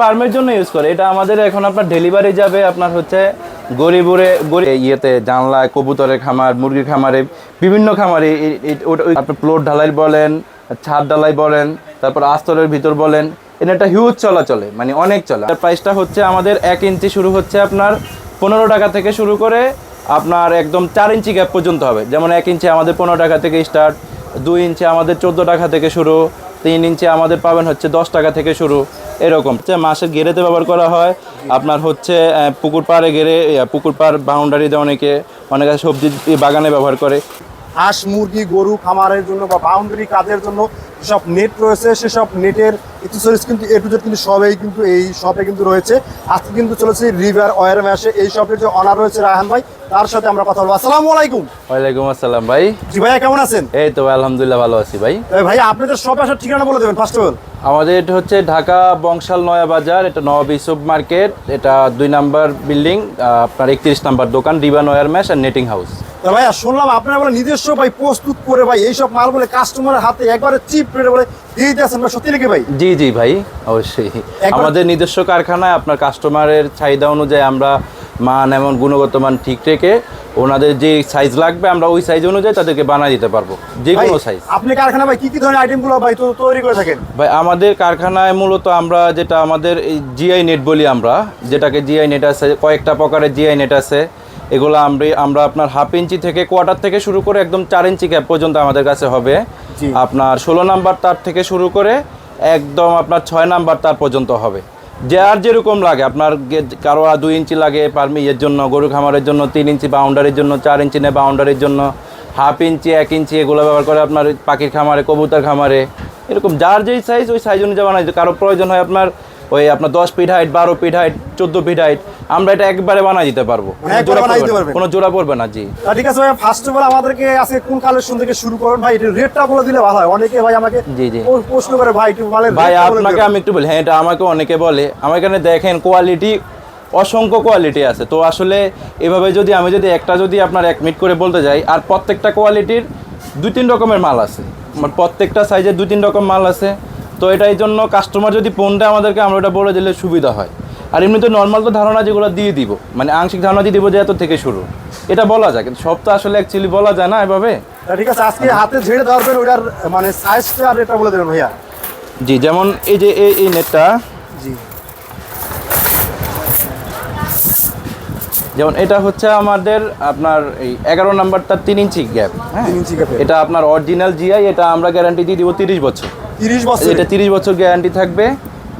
পার্মের জন্য ইউজ করে। এটা আমাদের এখন আপনার ডেলিভারি যাবে আপনার হচ্ছে গরিবুরে গরিব ইয়েতে, জানলায়, কবুতরের খামার, মুরগির খামারে, বিভিন্ন খামারে। আপনার প্লট ঢালাই বলেন, ছাদ ঢালাই বলেন, তারপর আস্তরের ভিতর বলেন, এটা একটা হিউজ চলা চলে মানে অনেক চলে। এটার প্রাইসটা হচ্ছে আমাদের এক ইঞ্চি শুরু হচ্ছে আপনার পনেরো টাকা থেকে শুরু করে আপনার একদম চার ইঞ্চি গ্যাপ পর্যন্ত হবে। যেমন এক ইঞ্চি আমাদের পনেরো টাকা থেকে স্টার্ট দুই ইঞ্চি আমাদের চোদ্দ টাকা থেকে শুরু। তিন ইঞ্চি আমাদের পাবেন হচ্ছে দশ টাকা থেকে শুরু, এরকম। মাসের গেরেতে ব্যবহার করা হয়। আপনার হচ্ছে পুকুর পাড়ে গেরে পুকুর পাড় বাউন্ডারি দেয় অনেকে অনেকে সবজি বাগানে ব্যবহার করে। হাঁস মুরগি গরু খামারের জন্য বা বাউন্ডারি কাজের জন্য সব নেট রয়েছে সেসব নেটের এক্সেসরিজ কিন্তু এ টু জেড কিন্তু সবই কিন্তু এই শপে কিন্তু রয়েছে। আজকে কিন্তু চলেছে রিভার ওয়ার ম্যাশে এই শপের যে অনার রয়েছে রায়হান ভাই তার সাথে আমরা কথা বলব। আসসালামু আলাইকুম। ওয়ালাইকুম আসসালাম ভাই। জি ভাইয়া কেমন আছেন? এই তো আলহামদুলিল্লাহ ভালো আছি ভাই। ভাই আপনাদের শপে আসার ঠিকানা বলে দেবেন ফার্স্ট অফ অল আমাদের এটা হচ্ছে ঢাকা বংশাল নয়া বাজার এটা নবাব ইসুফ মার্কেট এটা দুই নাম্বার বিল্ডিং আপনার একত্রিশ নাম্বার দোকান রিবা নয়ার ম্যাশ আর নেটিং হাউস ভাইয়া শুনলাম আপনারা বলে নিজস্ব ভাই প্রস্তুত করে ভাই এইসব মাল বলে কাস্টমারের হাতে একবারে চিপ রেটে বলে দিয়ে দিতেছেন ভাই সত্যি নাকি ভাই? জি জি ভাই অবশ্যই। আমাদের নিজস্ব কারখানায় আপনার কাস্টমারের চাহিদা অনুযায়ী আমরা মান এমন গুণগত মান ঠিক রেখে ওনাদের যে সাইজ লাগবে আমরা ওই সাইজ অনুযায়ী তাদেরকে বানিয়ে দিতে পারব যে কোনো সাইজ আপনি কারখানা ভাই কি কি ধরনের আইটেমগুলো ভাই তো তৈরি করে থাকেন? ভাই আমাদের কারখানায় মূলত আমরা যেটা আমাদের এই জিআই নেট বলি আমরা যেটাকে জিআই নেট আছে কয়েকটা প্রকারের জিআই নেট আছে। এগুলো আমরা আমরা আপনার হাফ ইঞ্চি থেকে কোয়ার্টার থেকে শুরু করে একদম চার ইঞ্চি ক্যাপ পর্যন্ত আমাদের কাছে হবে। আপনার ষোলো নাম্বার তার থেকে শুরু করে একদম আপনার ছয় নাম্বার তার পর্যন্ত হবে। যে আর যেরকম লাগে আপনার কারও আর দুই ইঞ্চি লাগে পারমি এর জন্য গরু খামারের জন্য তিন ইঞ্চি বাউন্ডারির জন্য চার ইঞ্চি নেই বাউন্ডারির জন্য হাফ ইঞ্চি এক ইঞ্চি এগুলো ব্যবহার করে আপনার পাখির খামারে কবুতর খামারে এরকম যার যেই সাইজ ওই সাইজ অনুযায়ী বানাই কারও প্রয়োজন হয় আপনার ওই আপনার দশ ফিট হাইট বারো ফিট হাইট চোদ্দ ফিট হাইট আমরা এটা একবারে বানাই দিতে পারব। কোনো জোড়া পড়বে না। জি। ঠিক আছে ভাই ফার্স্ট অফ অল আমাদেরকে আজকে কোন কালেকশন থেকে শুরু করুন ভাই এটা রেটটা বলে দিলে ভালো হয়। অনেকে ভাই আমাকে জি, জি। ও- প্রশ্ন করে ভাই একটু মালের ভাই আপনাকে আমি একটু বলি হ্যাঁ এটা আমাকে অনেকে বলে আমার এখানে দেখেন কোয়ালিটি অসংখ্য কোয়ালিটি আছে। তো আসলে এভাবে যদি আমি যদি একটা যদি আপনার এক মিনিট করে বলতে যাই আর প্রত্যেকটা কোয়ালিটির দুই তিন রকমের মাল আছে। মানে প্রত্যেকটা সাইজের দুই তিন রকম মাল আছে। তো এটাই জন্য কাস্টমার যদি ফোন দেয় আমাদেরকে আমরা ওটা বলে দিলে সুবিধা হয়। আর এমনিতে নর্মাল তো ধারণা যেগুলো দিয়ে দিব মানে আংশিক ধারণা দিয়ে দিব যে এত থেকে শুরু। এটা বলা যায় কিন্তু সব তো আসলে অ্যাকচুয়ালি বলা যায় না এভাবে? ঠিক আছে আজকে হাতে ঝেড়ে ধরবেন ওটার মানে সাইজটা আর রেটটা বলে দেবেন ভাইয়া। জি যেমন এই যে এই এই নেটটা জি। যেমন এটা হচ্ছে আমাদের আপনার এই এগারো নাম্বারটা তিন ইঞ্চি গ্যাপ হ্যাঁ? ইঞ্চি গ্যাপের। এটা আপনার অরিজিনাল জিআই এটা আমরা গ্যারান্টি দিয়ে দিব তিরিশ বছর। তিরিশ বছর এটা তিরিশ বছর গ্যারান্টি থাকবে।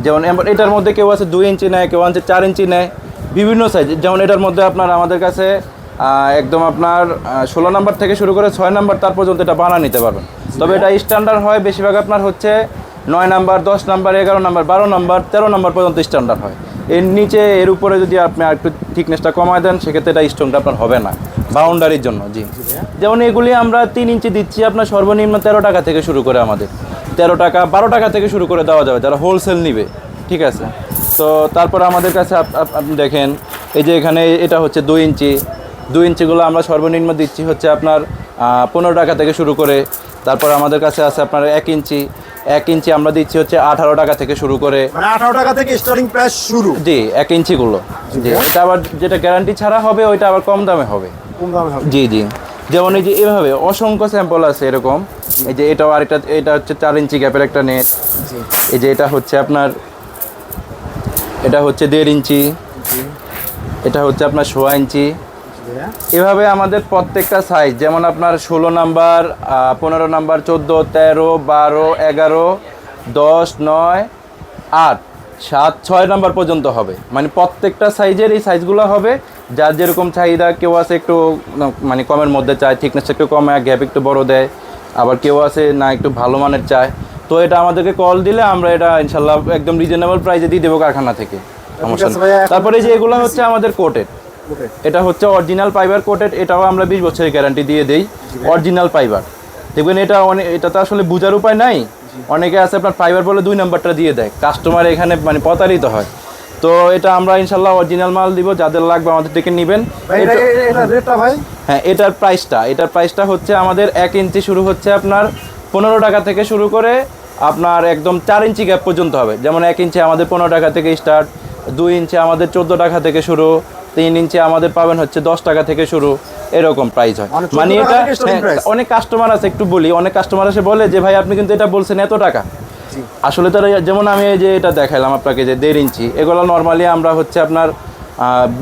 যেমন এটার মধ্যে কেউ আছে দুই ইঞ্চি নেয়, কেউ আছে চার ইঞ্চি নেয়, বিভিন্ন সাইজ যেমন এটার মধ্যে আপনার আমাদের কাছে একদম আপনার ষোলো নাম্বার থেকে শুরু করে ছয় নাম্বার তার পর্যন্ত এটা বানা নিতে পারবেন। তবে এটা স্ট্যান্ডার্ড হয়, বেশিরভাগ আপনার হচ্ছে নয় নাম্বার দশ নাম্বার এগারো নাম্বার বারো নাম্বার তেরো নাম্বার পর্যন্ত স্ট্যান্ডার্ড হয়। এর নিচে, এর উপরে যদি আপনি একটু থিকনেসটা কমায় দেন, সেক্ষেত্রে এটা স্ট্রংটা আপনার হবে না বাউন্ডারির জন্য, জি। যেমন এগুলি আমরা তিন ইঞ্চি দিচ্ছি, আপনার সর্বনিম্ন তেরো টাকা থেকে শুরু করে আমাদের। তেরো টাকা বারো টাকা থেকে শুরু করে দেওয়া যাবে যারা হোলসেল নিবে ঠিক আছে? তো তারপর আমাদের কাছে আপ- আপ- আপনি দেখেন এই যে এখানে এটা হচ্ছে দুই ইঞ্চি দুই ইঞ্চিগুলো আমরা সর্বনিম্ন দিচ্ছি হচ্ছে আপনার পনেরো টাকা থেকে শুরু করে তারপর আমাদের কাছে আছে আপনার এক ইঞ্চি এক ইঞ্চি আমরা দিচ্ছি হচ্ছে আঠারো টাকা থেকে শুরু করে। মানে আঠারো টাকা থেকে স্টার্টিং প্রাইস শুরু। জি এক ইঞ্চিগুলো। জি এটা আবার যেটা গ্যারান্টি ছাড়া হবে ওইটা আবার কম দামে হবে। কম দামে হবে। জি জি। যেমন এই যে এভাবে অসংখ্য স্যাম্পল আছে এরকম। এই যে এটাও আরেকটা এটা হচ্ছে চার ইঞ্চি গ্যাপের একটা নেট এই যে এটা হচ্ছে আপনার এটা হচ্ছে দেড় ইঞ্চি। এটা হচ্ছে আপনার সোয়া ইঞ্চি। এভাবে আমাদের প্রত্যেকটা সাইজ যেমন আপনার ষোলো নাম্বার পনেরো নাম্বার চোদ্দ তেরো বারো এগারো দশ নয় আট সাত ছয় নাম্বার পর্যন্ত হবে। মানে প্রত্যেকটা সাইজের এই সাইজগুলো হবে। যার যেরকম চাহিদা কেউ আছে একটু মানে কমের মধ্যে চায় থিকনেস একটু কমে গ্যাপ একটু বড় দেয়। আবার কেউ আছে না একটু ভালো মানের চায়। তো এটা আমাদেরকে কল দিলে আমরা এটা ইনশাল্লাহ একদম রিজনেবল প্রাইসে দিয়ে দেবো কারখানা থেকে। তারপরে যে এগুলো হচ্ছে আমাদের কোটেড এটা হচ্ছে অরিজিনাল ফাইবার কোটেড এটাও আমরা বিশ বছরের গ্যারান্টি দিয়ে দেই। অরিজিনাল ফাইবার দেখবেন এটা অনেক এটা তো আসলে বোঝার উপায় নাই। অনেকে আছে আপনার ফাইবার বলে দুই নাম্বারটা দিয়ে দেয়। কাস্টমার এখানে মানে প্রতারিত হয়। তো এটা আমরা ইনশাল্লাহ অরিজিনাল মাল দিব যাদের লাগবে আমাদের থেকে নেবেন। হ্যাঁ এটার প্রাইসটা এটার প্রাইসটা হচ্ছে আমাদের এক ইঞ্চি শুরু হচ্ছে আপনার পনেরো টাকা থেকে শুরু করে আপনার একদম চার ইঞ্চি গ্যাপ পর্যন্ত হবে। যেমন এক ইঞ্চি আমাদের পনেরো টাকা থেকে স্টার্ট দুই ইঞ্চি আমাদের চোদ্দ টাকা থেকে শুরু তিন ইঞ্চি আমাদের পাবেন হচ্ছে দশ টাকা থেকে শুরু এরকম প্রাইস হয়। মানে 14 মানে এটা হ্যাঁ? অনেক কাস্টমার আছে একটু বলি অনেক কাস্টমার এসে বলে যে ভাই আপনি কিন্তু এটা বলছেন এত টাকা। আসলে তারা যেমন আমি এই যে এটা দেখাইলাম আপনাকে যে দেড় ইঞ্চি এগুলো নর্মালি আমরা হচ্ছে আপনার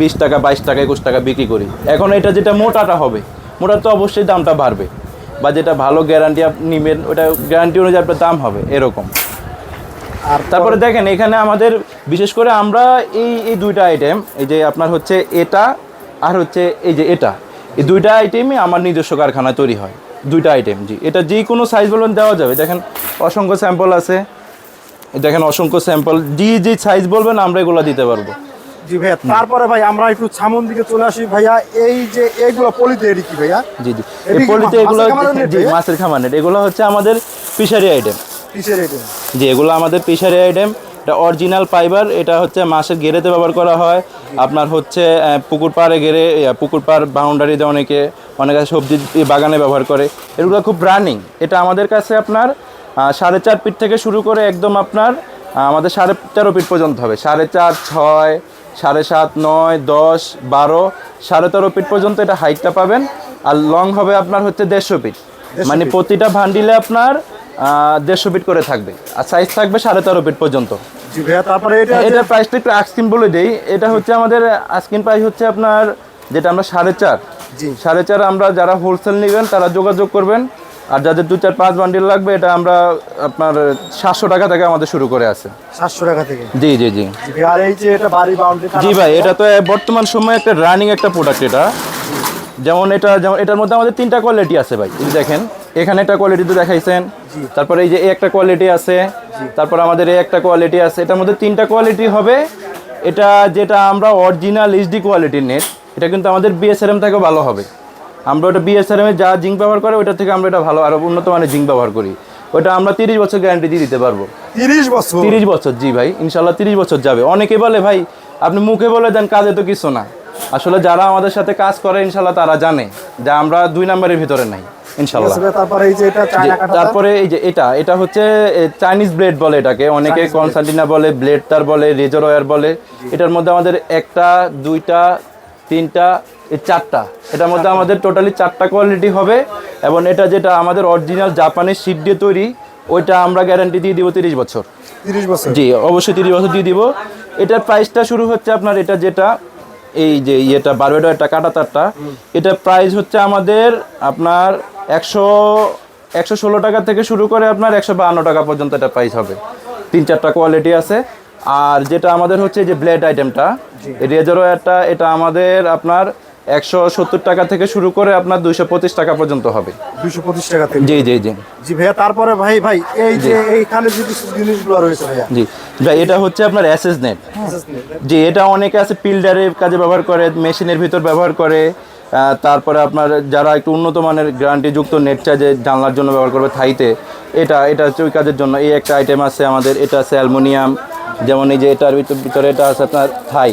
বিশ টাকা বাইশ টাকা একুশ টাকা বিক্রি করি। এখন এটা যেটা মোটাটা হবে মোটা তো অবশ্যই দামটা বাড়বে। বা যেটা ভালো গ্যারান্টি আপনি নেবেন ওটা গ্যারান্টি অনুযায়ী আপনার দাম হবে এরকম। আর তারপরে দেখেন এখানে আমাদের বিশেষ করে আমরা এই এই দুইটা আইটেম এই যে আপনার হচ্ছে এটা আর হচ্ছে এই যে এটা এই দুইটা আইটেমই আমার নিজস্ব কারখানা তৈরি হয়। দুইটা আইটেম জি। এটা যে কোনো সাইজ বলবেন দেওয়া যাবে। দেখেন অসংখ্য স্যাম্পল আছে। দেখেন অসংখ্য স্যাম্পল যে যে সাইজ বলবেন আমরা এগুলো দিতে পারব। জি ভাইয়া তারপরে ভাই আমরা একটু ছামন দিকে চলে আসি। ভাইয়া এই যে এইগুলো পলিতে এটি কি ভাইয়া? জি জি। এই পলিতে এগুলো জি মাছের খামার। এগুলো হচ্ছে আমাদের ফিশারি আইটেম কিসের এটি যে এগুলো আমাদের ফিশারি আইটেম এটা অরিজিনাল ফাইবার এটা হচ্ছে মাছের গেরেতে ব্যবহার করা হয়। আপনার হচ্ছে পুকুর পাড়ে গেরে পুকুর পাড় বাউন্ডারিতে অনেকে অনেকে সবজি বাগানে ব্যবহার করে। এগুলো খুব রানিং এটা আমাদের কাছে আপনার সাড়ে চার ফিট থেকে শুরু করে একদম আপনার আমাদের সাড়ে তেরো ফিট পর্যন্ত হবে। সাড়ে চার ছয় সাড়ে সাত নয় দশ বারো সাড়ে তেরো ফিট পর্যন্ত এটা হাইটটা পাবেন। আর লং হবে আপনার হচ্ছে দেড়শো ফিট মানে প্রতিটা ভান্ডিলে আপনার দেড়শো ফিট করে থাকবে। আর সাইজ থাকবে সাড়ে তেরো ফিট পর্যন্ত। জি ভাইয়া তারপরে এটা প্রাইসটা একটু আস্কিন বলে দেই। এটা হচ্ছে আমাদের আস্কিন প্রাইস হচ্ছে আপনার যেটা আমরা সাড়ে চার। সাড়ে চার আমরা যারা হোলসেল নেবেন তারা যোগাযোগ করবেন। আর যাদের দু চার পাঁচ বান্ডিল লাগবে এটা আমরা আপনার সাতশো টাকা থেকে আমাদের শুরু করে আছে। সাতশো টাকা থেকে? জি জি জি। জি আর এই যে এটা বাড়ি বাউন্ডারি জি ভাই এটা তো বর্তমান সময়ে একটা রানিং একটা প্রোডাক্ট এটা। যেমন এটা যেমন এটার মধ্যে আমাদের তিনটা কোয়ালিটি আছে ভাই এই দেখেন এখানে একটা কোয়ালিটি তো দেখাইছেন তারপরে এই যে এই একটা কোয়ালিটি আছে তারপর আমাদের এই একটা কোয়ালিটি আছে এটার মধ্যে তিনটা কোয়ালিটি হবে এটা যেটা আমরা অরিজিনাল এইচডি কোয়ালিটির নেট এটা কিন্তু আমাদের বিএসআরএম থেকেও ভালো হবে। আমরা ওটা বিএসআরএম এ যা জিঙ্ক ব্যবহার করে ওটা থেকে আমরা এটা ভালো আরও উন্নত মানের জিঙ্ক ব্যবহার করি। ওটা আমরা তিরিশ বছর গ্যারান্টি দিয়ে দিতে পারব। তিরিশ বছর? তিরিশ বছর জি ভাই ইনশাল্লাহ তিরিশ বছর যাবে। অনেকে বলে ভাই আপনি মুখে বলে দেন কাজে তো কিছু না। আসলে যারা আমাদের সাথে কাজ করে ইনশাল্লাহ তারা জানে যে আমরা দুই নাম্বারের ভিতরে নাই ইনশাল্লাহ তারপরে এই যে এটা তারপরে এই যে এটা এটা হচ্ছে চাইনিজ ব্লেড বলে এটাকে অনেকে কনসান্টিনা বলে ব্লেড তার বলে রেজর ওয়ার বলে। এটার মধ্যে আমাদের একটা দুইটা তিনটা এই চারটা। এটার মধ্যে আমাদের টোটালি চারটা কোয়ালিটি হবে এবং এটা যেটা আমাদের অরিজিনাল জাপানের শিট দিয়ে তৈরি ওইটা আমরা গ্যারান্টি দিয়ে দিব তিরিশ বছর। তিরিশ বছর। জি অবশ্যই তিরিশ বছর দিয়ে দিব। এটার প্রাইসটা শুরু হচ্ছে আপনার এটা যেটা এই যে ইয়েটা বারবেডো একটা কাটা তারটা এটা প্রাইস হচ্ছে আমাদের আপনার একশো একশো ষোলো টাকা থেকে শুরু করে আপনার একশো বাহান্ন টাকা পর্যন্ত এটা প্রাইস হবে। তিন চারটা কোয়ালিটি আছে। আর যেটা আমাদের হচ্ছে যে ব্লেড আইটেমটা রেজারও একটা এটা আমাদের আপনার একশো সত্তর টাকা থেকে শুরু করে আপনার দুইশো পঁচিশ টাকা পর্যন্ত হবে। দুইশো পঁচিশ টাকা থেকে? জি জি জি। জি ভাইয়া তারপরে ভাই ভাই এই যে এইখানে যে কিছু জিনিসগুলো রয়েছে ভাইয়া। জি। ভাই এটা হচ্ছে আপনার অ্যাসেস নেট জি এটা অনেকে আছে পিল্ডারের কাজে ব্যবহার করে মেশিনের ভিতর ব্যবহার করে তারপরে আপনার যারা একটু উন্নত মানের গ্যারান্টিযুক্ত নেট যে জানলার জন্য ব্যবহার করবে থাইতে এটা এটা হচ্ছে ওই কাজের জন্য। এই একটা আইটেম আছে আমাদের এটা আছে অ্যালুমিনিয়াম যেমন এই যে এটার ভিতর- ভিতরে এটা আছে আপনার থাই।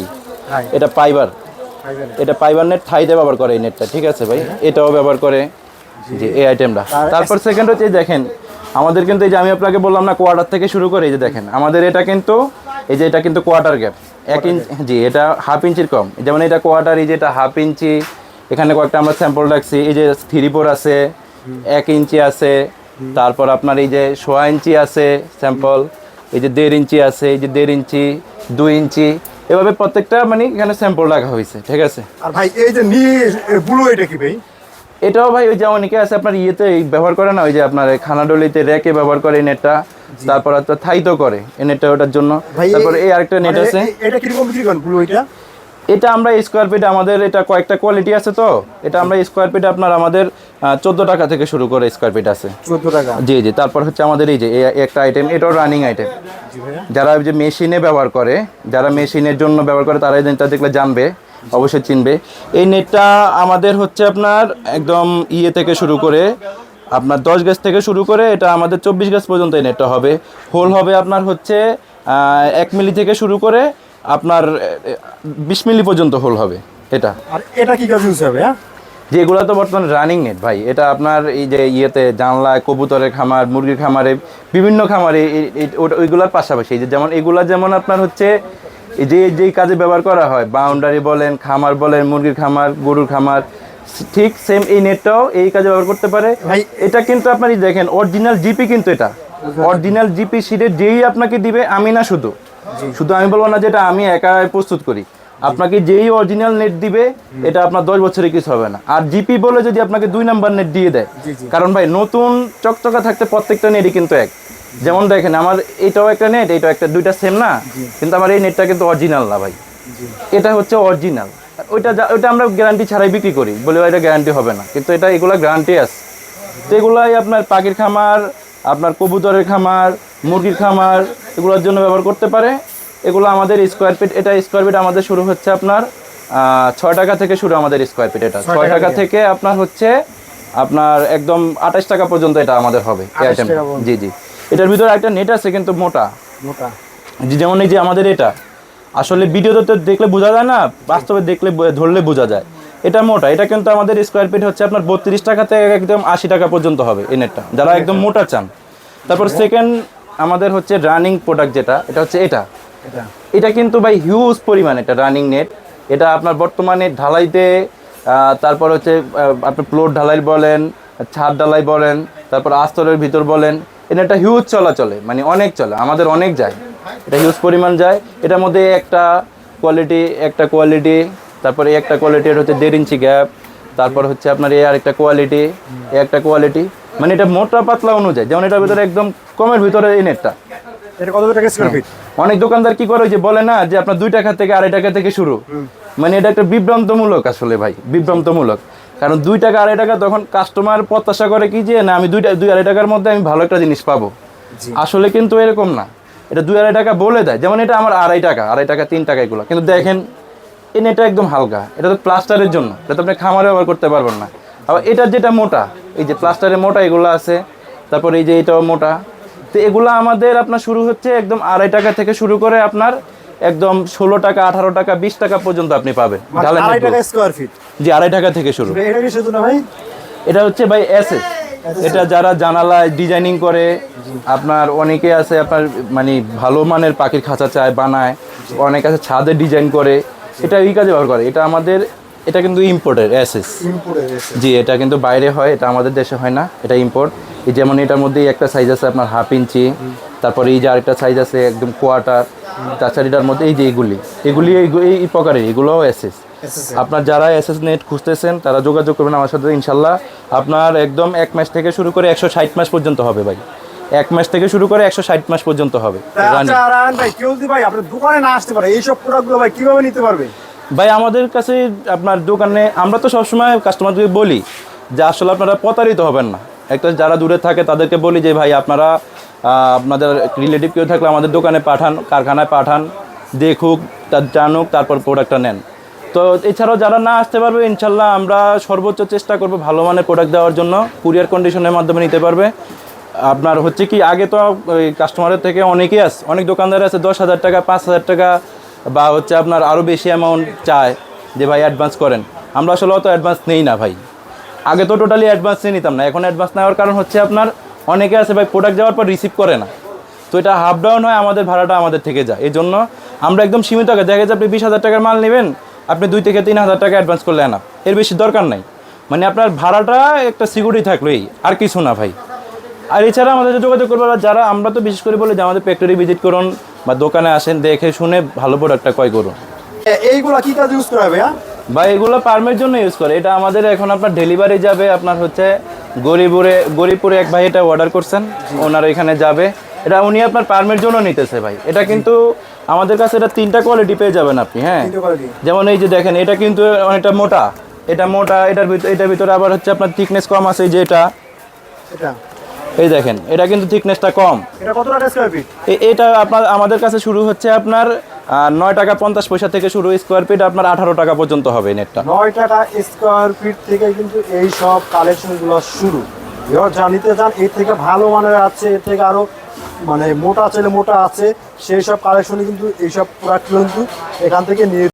থাই। এটা ফাইবার এটা ফাইবার নেট থাইতে ব্যবহার করে এই নেটটা ঠিক আছে ভাই? এটাও ব্যবহার করে জি। এই আইটেমটা তারপর সেকেন্ড হচ্ছে দেখেন আমাদের কিন্তু এই যে আমি আপনাকে বললাম না কোয়ার্টার থেকে শুরু করে এই যে দেখেন আমাদের এটা কিন্তু এই যে এটা কিন্তু কোয়ার্টার গ্যাপ এক ইঞ্চ জি এটা হাফ ইঞ্চির কম। যেমন এটা কোয়ার্টার এই যে এটা হাফ ইঞ্চি এখানে কয়েকটা আমরা স্যাম্পল রাখছি। এই যে থ্রি ফোর আছে এক ইঞ্চি আছে তারপর আপনার এই যে সোয়া ইঞ্চি আছে স্যাম্পল এই যে দেড় ইঞ্চি আছে এই যে দেড় ইঞ্চি দুই ইঞ্চি এভাবে প্রত্যেকটা মানে এখানে স্যাম্পল রাখা হয়েছে ঠিক আছে? আর ভাই এই যে নি ব্লু এটা কি ভাই? এটাও ভাই ওই যে অনেকে আছে আপনার ইয়েতে ব্যবহার করে না ওই যে আপনার খানাডলিতে র্যাকে ব্যবহার করে নেটটা তারপর তো থাইতো করে এই নেটটা ওটার জন্য। তারপর এই আরেকটা নেট মানে আছে। এটা কীরকম বিক্রি করেন ব্লু এটা? এটা আমরা স্কোয়ার ফিট আমাদের এটা কয়েকটা কোয়ালিটি আছে তো। এটা আমরা স্কোয়ার ফিট আপনার আমাদের চোদ্দ টাকা থেকে শুরু করে স্কোয়ার ফিট আছে। চোদ্দ টাকা। জি জি তারপর হচ্ছে আমাদের এই যে একটা আইটেম এটাও রানিং আইটেম যারা ওই যে মেশিনে ব্যবহার করে যারা মেশিনের জন্য ব্যবহার করে তারা এই নেটটা দেখলে জানবে অবশ্যই চিনবে। এই নেটটা আমাদের হচ্ছে আপনার একদম ইয়ে থেকে শুরু করে আপনার দশ গ্যাস থেকে শুরু করে এটা আমাদের চব্বিশ গ্যাস পর্যন্ত এই নেটটা হবে। হোল হবে আপনার হচ্ছে এক মিলি থেকে শুরু করে আপনার বিশ মিলি পর্যন্ত হোল হবে এটা। আর এটা কি কাজ ইউজ হবে হ্যাঁ যেগুলো তো বর্তমানে রানিং নেট ভাই এটা আপনার এই যে ইয়েতে জানলায় কবুতরের খামার মুরগির খামারে বিভিন্ন খামারে ওইগুলোর পাশাপাশি এই যে যেমন এগুলা যেমন আপনার হচ্ছে যে যেই কাজে ব্যবহার করা হয় বাউন্ডারি বলেন খামার বলেন মুরগির খামার গরুর খামার ঠিক সেম এই নেটটাও এই কাজে ব্যবহার করতে পারে। ভাই এটা কিন্তু আপনি দেখেন অরিজিনাল জিপি কিন্তু এটা। অরিজিনাল জিপি সিটের যেই আপনাকে দিবে আমি না শুধু। শুধু আমি বলব না যেটা আমি একাই প্রস্তুত করি। আপনাকে যেই অরিজিনাল নেট দিবে এটা আপনার দশ বছরে কিছু হবে না। আর জিপি বলে যদি আপনাকে দুই নাম্বার নেট দিয়ে দেয়। কারণ ভাই নতুন চকচকা থাকতে প্রত্যেকটা নেটই কিন্তু এক। যেমন দেখেন আমার এইটাও একটা নেট এইটাও একটা দুইটা সেম না কিন্তু আমার এই নেটটা কিন্তু অরিজিনাল না ভাই। এটা হচ্ছে অরিজিনাল ওইটা ওইটা আমরা গ্যারান্টি ছাড়াই বিক্রি করি। বলে ভাই এটা গ্যারান্টি হবে না। কিন্তু এটা এগুলা গ্যারান্টি আছে। তো এগুলাই আপনার পাখির খামার আপনার কবুতরের খামার মুরগির খামার এগুলোর জন্য ব্যবহার করতে পারে। এগুলো আমাদের স্কোয়ার ফিট এটা স্কোয়ার ফিট আমাদের শুরু হচ্ছে আপনার ছয় টাকা থেকে শুরু আমাদের স্কোয়ার ফিট এটা। ছয় টাকা থেকে। আপনার হচ্ছে আপনার একদম আঠাশ টাকা পর্যন্ত এটা আমাদের হবে এই 28 item। টাকা পর্যন্ত। জি জি। এটার ভিতরে একটা নেট আছে কিন্তু মোটা। মোটা। যেমন এই যে আমাদের এটা। আসলে ভিডিওতে তো দেখলে বোঝা যায় না বাস্তবে দেখলে ধরলে বোঝা যায়। এটা মোটা এটা কিন্তু আমাদের স্কোয়ার ফিট হচ্ছে আপনার বত্রিশ টাকা থেকে একদম আশি টাকা পর্যন্ত হবে এই নেটটা যারা একদম মোটা চান। তারপর সেকেন্ড আমাদের হচ্ছে রানিং প্রোডাক্ট যেটা এটা হচ্ছে এটা। এটা। এটা কিন্তু ভাই হিউজ পরিমাণ এটা রানিং নেট এটা আপনার বর্তমানে ঢালাইতে তারপর হচ্ছে আপনি প্লট ঢালাই বলেন ছাদ ঢালাই বলেন তারপর আস্তরের ভিতর বলেন এটা একটা হিউজ চলাচলে মানে অনেক চলে আমাদের অনেক যায়। এটা হিউজ পরিমাণ যায়। এটার মধ্যে একটা কোয়ালিটি একটা কোয়ালিটি তারপরে একটা কোয়ালিটি হচ্ছে দেড় ইঞ্চি গ্যাপ তারপর হচ্ছে আপনার এই আরেকটা কোয়ালিটি এই একটা কোয়ালিটি মানে এটা মোটা পাতলা অনুযায়ী যেমন এটার ভিতরে একদম কমের ভিতরে এই নেটটা। এটা কত টাকা স্কোয়ার ফিট অনেক দোকানদার কি করে ওই যে বলে না যে আপনার দুই টাকা থেকে আড়াই টাকা থেকে শুরু। মানে এটা একটা বিভ্রান্তমূলক আসলে ভাই বিভ্রান্তমূলক। কারণ দুই টাকা আড়াই টাকা তখন কাস্টমার প্রত্যাশা করে কি যে না আমি দুইটা দুই আড়াই টাকার মধ্যে আমি ভালো একটা জিনিস পাবো। আসলে কিন্তু এরকম না। এটা দুই আড়াই টাকা বলে দেয়। যেমন এটা আমার আড়াই টাকা আড়াই টাকা তিন টাকা এগুলো। কিন্তু দেখেন এই নেটটা একদম হালকা। এটা তো প্লাস্টারের জন্য। এটা তো আপনি খামারে ব্যবহার করতে পারবেন না। আবার এটার যেটা মোটা এই যে প্লাস্টারের মোটা এগুলো আছে তারপর এই যে এটাও মোটা। তো এগুলো আমাদের আপনার শুরু হচ্ছে একদম আড়াই টাকা থেকে শুরু করে আপনার একদম ষোলো টাকা আঠারো টাকা বিশ টাকা পর্যন্ত আপনি পাবেন। আড়াই টাকা স্কোয়ার ফিট জি আড়াই টাকা থেকে শুরু। এটা ভাই? হচ্ছে ভাই এসএস এটা যারা জানালায় ডিজাইনিং করে আপনার অনেকে আছে আপনার মানে ভালো মানের পাখির খাঁচা চায় বানায়। অনেক আছে ছাদে ডিজাইন করে। এটা এই কাজে ব্যবহার করে। এটা আমাদের এটা কিন্তু ইম্পোর্টের এসএস ইম্পোর্টে জি এটা কিন্তু বাইরে হয় এটা আমাদের দেশে হয় না এটা ইম্পোর্ট এই যেমন এটার মধ্যেই একটা সাইজ আছে আপনার হাফ ইঞ্চি তারপরে এই যে আরেকটা সাইজ আছে একদম কোয়ার্টার তাছাড়া এটার মধ্যে এই যে এইগুলি এগুলি এই- প্রকারের এগুলোও এসএস এসএস আপনার যারা এসএস নেট খুঁজতেছেন তারা যোগাযোগ করবেন আমার সাথে ইনশাল্লাহ। আপনার একদম এক মাস থেকে শুরু করে একশো ষাট মাস পর্যন্ত হবে ভাই। এক মাস থেকে শুরু করে একশো ষাট মাস পর্যন্ত হবে আচ্ছা ভাই কেউ যদি ভাই আপনার দোকানে না আসতে পারে এইসব প্রোডাক্টগুলো ভাই কীভাবে নিতে পারবে? ভাই, আমাদের কাছে আপনার দোকানে, আমরা তো সবসময় কাস্টমারদেরকে বলি যে আসলে আপনারা প্রতারিত হবেন না। একটা যারা দূরে থাকে তাদেরকে বলি যে, ভাই, আপনারা আপনাদের রিলেটিভ কেউ থাকলে আমাদের দোকানে পাঠান, কারখানায় পাঠান, দেখুক, তার জানুক, তারপর প্রোডাক্টটা নেন। তো এছাড়াও যারা না আসতে পারবে, ইনশাল্লাহ আমরা সর্বোচ্চ চেষ্টা করব ভালো মানের প্রোডাক্ট দেওয়ার জন্য। কুরিয়ার কন্ডিশনের মাধ্যমে নিতে পারবে। আপনার হচ্ছে কি, আগে তো কাস্টমারের থেকে অনেকেই আছে, অনেক দোকানদার আছে, দশ হাজার টাকা, পাঁচ হাজার টাকা বা হচ্ছে আপনার আরও বেশি অ্যামাউন্ট চায় যে ভাই অ্যাডভান্স করেন। আমরা আসলে অত অ্যাডভান্স নেই না ভাই। আগে তো টোটালি অ্যাডভান্স নিয়ে নিতাম না, এখন অ্যাডভান্স নেওয়ার কারণ হচ্ছে আপনার অনেকে আছে ভাই প্রোডাক্ট যাওয়ার পর রিসিভ করে না। তো এটা হাফ ডাউন হয়, আমাদের ভাড়াটা আমাদের থেকে যায়। এই জন্য আমরা একদম সীমিত আগে দেখা যাচ্ছে আপনি বিশ হাজার টাকার মাল নেবেন, আপনি দুই থেকে তিন হাজার টাকা অ্যাডভান্স করলে আনা এর বেশি দরকার নাই। মানে আপনার ভাড়াটা একটা সিকিউরিটি থাকলোই আর কিছু না ভাই। আর এছাড়া আমাদের যোগাযোগ করবে যারা আমরা তো বিশেষ করে বলি যে আমাদের ফ্যাক্টরি ভিজিট করুন বা দোকানে আসেন দেখে শুনে ভালো প্রোডাক্টটা ক্রয় করুন। এইগুলা কি কাজ ইউজ করা হবে বা এগুলো পার্মের জন্য ইউজ করে। এটা আমাদের এখন আপনার ডেলিভারি যাবে আপনার হচ্ছে গরিপুরে গরিপুরে এক ভাই এটা অর্ডার করছেন ওনার এখানে যাবে। এটা উনি আপনার পার্মের জন্য নিতেছে ভাই। এটা কিন্তু আমাদের কাছে এটা তিনটা কোয়ালিটি পেয়ে যাবেন আপনি হ্যাঁ? যেমন এই যে দেখেন এটা কিন্তু অনেকটা মোটা। এটা মোটা এটার ভিতরে এটার ভিতরে আবার হচ্ছে আপনার থিকনেস কম আছে যে এটা। এই দেখেন এটা কিন্তু থিকনেসটা কম। এটা কত টাকা স্কোয়ার ফিট এটা আপনার আমাদের কাছে শুরু হচ্ছে আপনার নয় টাকা পঞ্চাশ পয়সা থেকে শুরু স্কোয়ার ফিট আপনার আঠারো টাকা পর্যন্ত হবে নেটটা নয় টাকা স্কোয়ার ফিট থেকে কিন্তু এই সব কালেকশনগুলো শুরু। এবার যা নিতে চান এর থেকে ভালো মানের আছে এর থেকে আরও মানে মোটা ছেলে মোটা আছে সেই সব কালেকশনে কিন্তু এইসব প্রোডাক্ট কিন্তু এখান থেকে নিয়ে